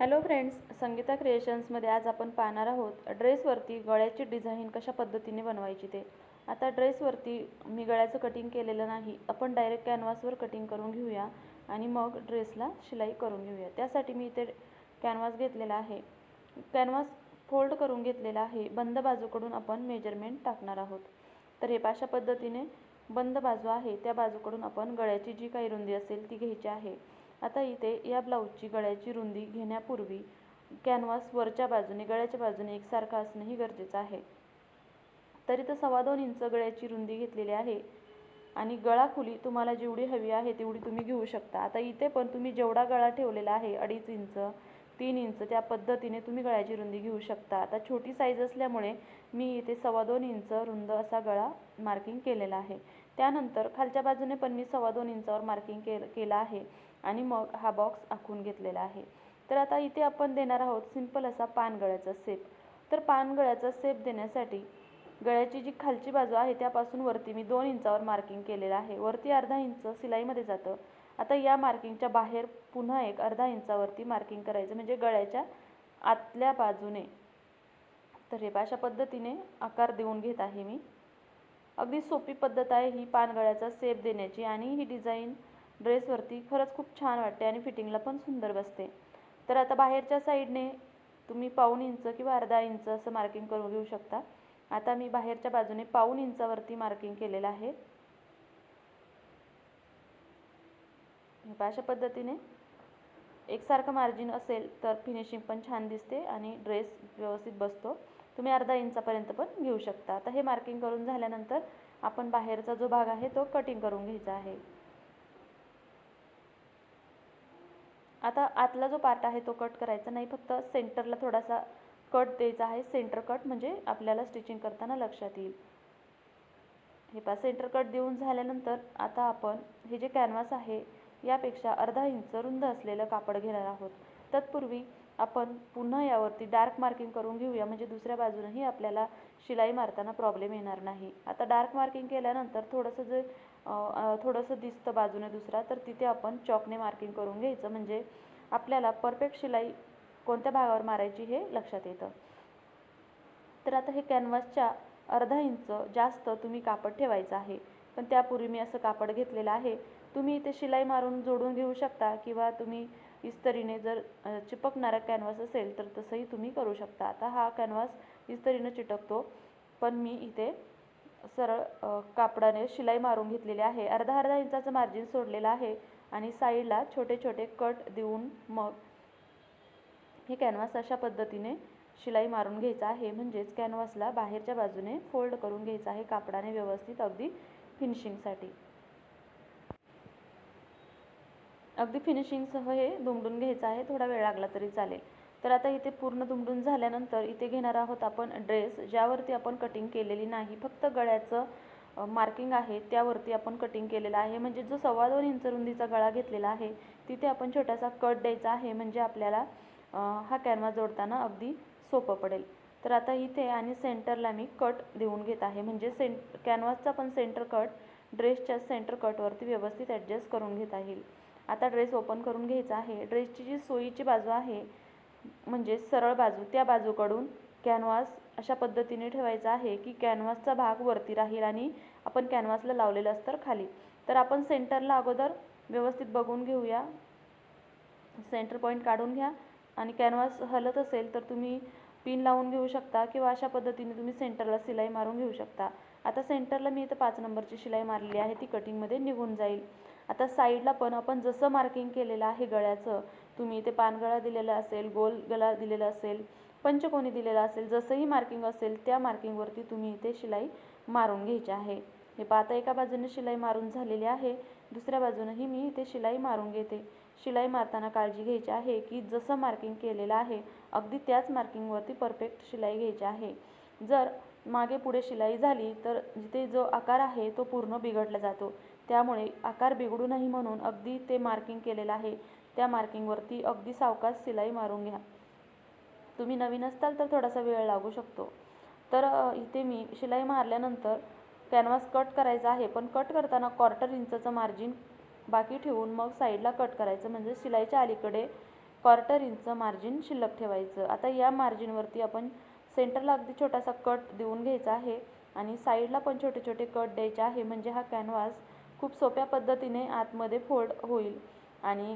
Hello friends Sangeeta क्रिएशन्समध्ये आज आपण पाहणार आहोत ड्रेसवरती गळ्याची डिझाईन कशा पद्धतीने बनवायची ते. आता ड्रेसवरती मी गळ्याचं कटिंग केलेलं नाही आपण डायरेक्ट कॅनव्हासवर कटिंग करून घेऊया आणि मग ड्रेसला शिलाई करून घेऊया. त्यासाठी मी इथे कॅनव्हास घेतलेला आहे. कॅनव्हास फोल्ड करून घेतलेला आहे. बंद बाजूकडून आपण मेजरमेंट टाकणार आहोत. तर हे पाशा पद्धतीने बंद बाजू आहे. त्या बाजूकडून आपण गळ्याची जी काही रुंदी असेल ती घ्यायची आहे. आता इथे या ब्लाऊजची गळ्याची रुंदी घेण्यापूर्वी कॅनव्हास वरच्या बाजूने गळ्याच्या बाजूने एकसारखा असणंही गरजेचं आहे. तर इथं सव्वा दोन इंच गळ्याची रुंदी घेतलेली आहे आणि गळा खुली तुम्हाला जेवढी हवी आहे तेवढी तुम्ही घेऊ शकता. आता इथे पण तुम्ही जेवढा गळा ठेवलेला आहे अडीच इंच तीन इंच त्या पद्धतीने तुम्ही गळ्याची रुंदी घेऊ शकता. आता छोटी साईज असल्यामुळे मी इथे सव्वा दोन इंच रुंद असा गळा मार्किंग केलेला आहे. त्यानंतर खालच्या बाजूने पण मी सव्वा दोन इंचावर मार्किंग के केलं आहे. आणि मग हा बॉक्स आखून घेतलेला आहे. तर आता इथे आपण देणार आहोत सिंपल असा पानगळ्याचा सेप तर पानगळ्याचा सेप देण्यासाठी गळ्याची जी खालची बाजू आहे त्यापासून वरती मी दोन इंचावर मार्किंग केलेलं आहे. वरती अर्धा इंच सिलाईमध्ये जातं. आता या मार्किंगच्या बाहेर पुन्हा एक अर्धा इंचावरती मार्किंग करायचं म्हणजे गळ्याच्या आतल्या बाजूने. तर हे अशा पद्धतीने आकार देऊन घेत आहे मी. अगदी सोपी पद्धत आहे ही पानगळ्याचा सेप देण्याची आणि ही डिझाईन ड्रेसवरती खरंच खूप छान वाटते आणि फिटिंगला पण सुंदर बसते. तर आता बाहेरच्या साईडने तुम्ही पाऊण इंच किंवा अर्धा इंच असं मार्किंग करून घेऊ शकता. आता मी बाहेरच्या बाजूने पाऊण इंचावरती मार्किंग केलेलं आहे. अशा पद्धतीने एकसारखं मार्जिन असेल तर फिनिशिंग पण छान दिसते आणि ड्रेस व्यवस्थित बसतो. तुम्ही अर्धा इंचापर्यंत पण घेऊ शकता. आता हे मार्किंग करून झाल्यानंतर आपण बाहेरचा जो भाग आहे तो कटिंग करून घ्यायचा आहे. आता आतला जो पार्ट आहे तो कट करायचा. नाही फक्त सेंटरला थोडासा कट द्यायचा आहे. सेंटर कट म्हणजे आपल्याला स्टिचिंग करताना लक्षात येईल. हे पा सेंटर कट देऊन झाल्यानंतर आता आपण हे जे कॅनव्हास आहे यापेक्षा अर्धा इंच रुंद असलेलं कापड घेणार आहोत. तत्पूर्वी आपण पुन्हा यावरती डार्क मार्किंग करून घेऊया. म्हणजे दुसऱ्या बाजूनही आपल्याला शिलाई मारताना प्रॉब्लेम येणार नाही. आता डार्क मार्किंग केल्यानंतर थोडंसं जे थोडंसं दिसतं बाजूने दुसरा तर तिथे आपण चॉकने मार्किंग करून घ्यायचं. म्हणजे आपल्याला परफेक्ट शिलाई कोणत्या भागावर मारायची हे लक्षात येतं. तर आता हे कॅनव्हासच्या अर्धा इंच जास्त तुम्ही कापड ठेवायचं आहे. पण त्यापूर्वी मी असं कापड घेतलेलं आहे. तुम्ही इथे शिलाई मारून जोडून घेऊ शकता किंवा तुम्ही इस्तरीने जर चिपकणारा कॅनव्हास असेल तर तसंही तुम्ही करू शकता. आता हा कॅनव्हास इस्तरीनं चिटकतो पण मी इथे सरळ कापडाने शिलाई मारून घेतलेली आहे. अर्धा अर्धा इंचाचं मार्जिन सोडलेलं आहे आणि साईडला छोटे छोटे कट देऊन मग हे कॅनव्हास अशा पद्धतीने शिलाई मारून घ्यायचं आहे. म्हणजेच कॅनव्हासला बाहेरच्या बाजूने फोल्ड करून घ्यायचं आहे कापडाने व्यवस्थित अगदी फिनिशिंगसाठी अगदी फिनिशिंगसह हे दुमडून घ्यायचं आहे. थोडा वेळ लागला तरी चालेल. तर आता इथे पूर्ण दुमडून झाल्यानंतर इथे घेणार आहोत आपण ड्रेस ज्यावरती आपण कटिंग केलेली नाही. फक्त गळ्याचं मार्किंग आहे त्यावरती आपण कटिंग केलेलं आहे. म्हणजे जो सव्वा दोन इंच रुंदीचा गळा घेतलेला आहे तिथे आपण छोटासा कट द्यायचा आहे. म्हणजे आपल्याला हा कॅनवा जोडताना अगदी सोपं पडेल. तर आता इथे आणि सेंटरला मी कट देऊन घेत आहे. म्हणजे सेंट कॅनव्हासचा पण सेंटर कट ड्रेसच्या सेंटर कटवरती व्यवस्थित ॲडजस्ट करून घेता येईल. आता ड्रेस ओपन करून घ्यायचा आहे. ड्रेसची जी सोयीची बाजू आहे म्हणजे सरळ बाजू त्या बाजूकडून कॅनव्हास अशा पद्धतीने ठेवायचा आहे की कॅनव्हासचा भाग वरती राहील आणि आपण कॅनव्हासला लावलेलं असतं खाली. तर आपण सेंटरला अगोदर व्यवस्थित बघून घेऊया. सेंटर पॉईंट काढून घ्या. आणि कॅनव्हास हलत असेल तर तुम्ही पिन लावून घेऊ शकता किंवा अशा पद्धतीने तुम्ही सेंटरला शिलाई मारून घेऊ शकता. आता सेंटरला मी इथं पाच नंबरची शिलाई मारलेली आहे. ती कटिंगमध्ये निघून जाईल. आता साईडला पण आपण जसं मार्किंग केलेलं आहे गळ्याचं तुम्ही इथे पानगळा दिलेला असेल गोल गळा दिलेला असेल पंचकोनी दिलेला असेल जसंही मार्किंग असेल त्या मार्किंगवरती तुम्ही इथे शिलाई मारून घ्यायची आहे. हे पाहता एका बाजूने शिलाई मारून झालेली आहे दुसऱ्या बाजूनंही मी इथे शिलाई मारून घेते. शिलाई मारताना काळजी घ्यायची आहे की जसं मार्किंग केलेलं आहे अगदी त्याच मार्किंगवरती परफेक्ट शिलाई घ्यायची आहे. जर मागे पुढे शिलाई झाली तर जिथे जो आकार आहे तो पूर्ण बिघडला जातो. त्यामुळे आकार बिघडू नाही म्हणून अगदी ते मार्किंग केलेलं आहे. त्या मार्किंगवरती अगदी सावकाश शिलाई मारून घ्या. तुम्ही नवीन असताल तर थोडासा वेळ लागू शकतो. तर इथे मी शिलाई मारल्यानंतर कॅनव्हास कट करायचा आहे. पण कट करताना क्वार्टर इंचाचं मार्जिन बाकी ठेवून मग साईडला कट करायचं. म्हणजे शिलाईच्या अलीकडे क्वार्टर इंचचं मार्जिन शिल्लक ठेवायचं. आता या मार्जिनवरती आपण सेंटरला अगदी छोटासा कट देऊन घ्यायचा आहे. आणि साईडला पण छोटे छोटे कट द्यायचे आहे. म्हणजे हा कॅनव्हास खूप सोप्या पद्धतीने आतमध्ये फोल्ड होईल. आणि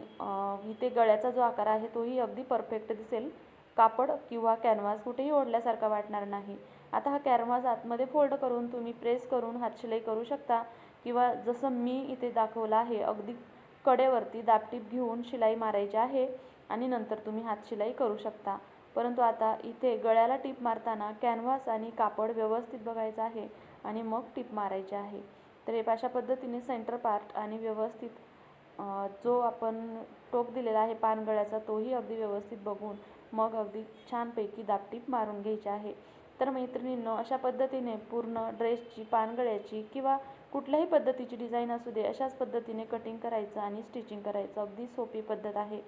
इथे गळ्याचा जो आकार आहे तोही अगदी परफेक्ट दिसेल. कापड किंवा कॅनव्हास कुठेही ओढल्यासारखा वाटणार नाही. आता हा कॅनव्हास आतमध्ये फोल्ड करून तुम्ही प्रेस करून हातशिलाई करू शकता किंवा जसं मी इथे दाखवलं आहे अगदी कडेवरती दापटीप घेऊन शिलाई मारायची आहे आणि नंतर तुम्ही हातशिलाई करू शकता. परंतु आता इथे गळ्याला टीप मारताना कॅनव्हास आणि कापड व्यवस्थित बघायचं आहे आणि मग टीप मारायची आहे. तर हे अशा पद्धतीने सेंटर पार्ट आणि व्यवस्थित जो आपण टोक दिलेला आहे पानगळ्याचा तोही अगदी व्यवस्थित बघून मग अगदी छानपैकी दापटीप मारून घ्यायची आहे. तर मैत्रिणींनो अशा पद्धतीने पूर्ण ड्रेसची पानगळ्याची किंवा कुठल्याही पद्धतीची डिझाईन असू दे अशाच पद्धतीने कटिंग करायचं आणि स्टिचिंग करायचं अगदी सोपी पद्धत आहे.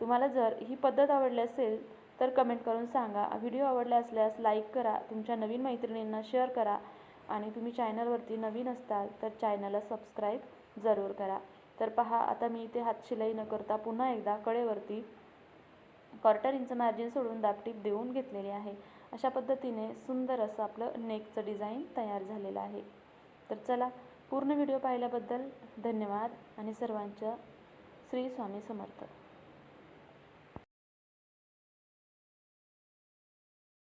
तुम्हाला जर ही पद्धत आवडली असेल तर कमेंट करून सांगा. व्हिडिओ आवडला असल्यास लाईक करा. तुमच्या नवीन मैत्रिणींना शेअर करा. आणि तुम्ही चॅनलवरती नवीन असताल तर चॅनलला सबस्क्राईब जरूर करा. तर पहा आता मी इथे हातशिलाई न करता पुन्हा एकदा कडेवरती क्वार्टर इंच मार्जिन सोडून दापटीप देऊन घेतलेली आहे. अशा पद्धतीने सुंदर असं आपलं नेकचं डिझाईन तयार झालेलं आहे. तर चला पूर्ण व्हिडिओ पाहिल्याबद्दल धन्यवाद आणि सर्वांच्या श्री स्वामी समर्थ.